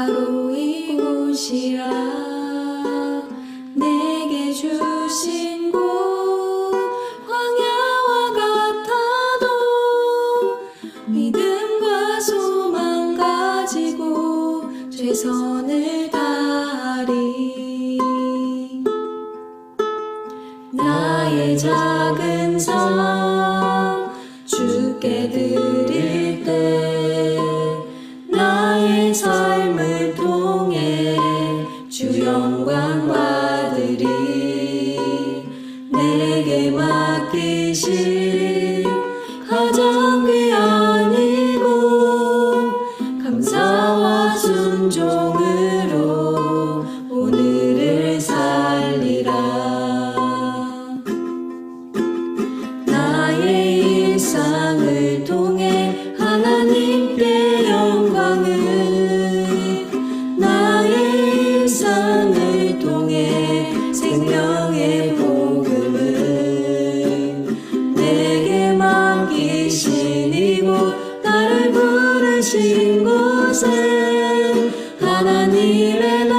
바로 이곳이라. 내게 주신 곳 광야와 같아도 믿음과 소망 가지고 최선을 다하리. 나의 작은 삶 주께 드 삶을 통해 주 영광 받으리. 내게 맡기신 가장 귀한 그 이고 감사와 순종을 곳에 하나님의